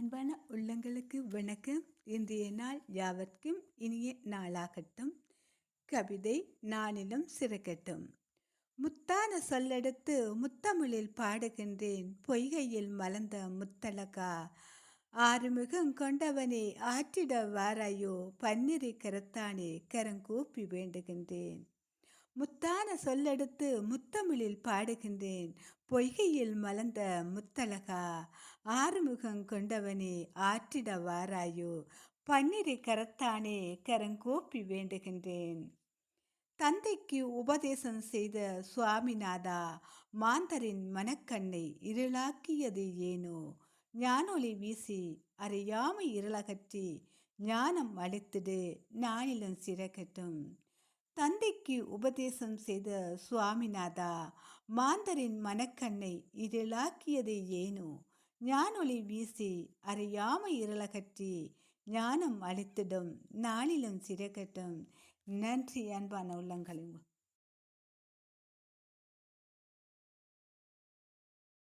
அன்பான உள்ளங்களுக்கு வணக்கம். இன்றைய நாள் யாவர்க்கும் இனிய நாளாகட்டும். கவிதை நானிலும் சிறக்கட்டும். முத்தான சொல்லெடுத்து முத்தமிழில் பாடுகின்றேன். பொய்கையில் மலர்ந்த முத்தலகா ஆறுமுகம் கொண்டவனே ஆற்றிட வாராயோ. பன்னிரி கரத்தானே கரங்கூப்பி வேண்டுகின்றேன். முத்தான சொல்லெடுத்து முத்தமிழில் பாடுகின்றேன். பொய்கையில் மலர்ந்த முத்தலகா ஆறுமுகம் கொண்டவனே ஆற்றிட வாராயோ? பன்னிரை கரத்தானே கரங்கோப்பி வேண்டுகின்றேன். தந்தைக்கு உபதேசம் செய்த சுவாமிநாதா மாந்தரின் மனக்கண்ணை இருளாக்கியது ஏனோ? ஞானொலி வீசி அறியாமை இருளகற்றி ஞானம் அளித்திடு நாளிலும் சிறக்கட்டும் தந்தைக்கு உபதேசம் செய்த சுவாமிநாதா மாந்தரின் மனக்கண்ணை இருளாக்கியதை ஏனோ? ஞானொளி வீசி அறியாம இருளகற்றி ஞானம் அளித்திடும் நாளிலும் சிறக்கட்டும் நன்றி அன்பான உள்ளங்களும்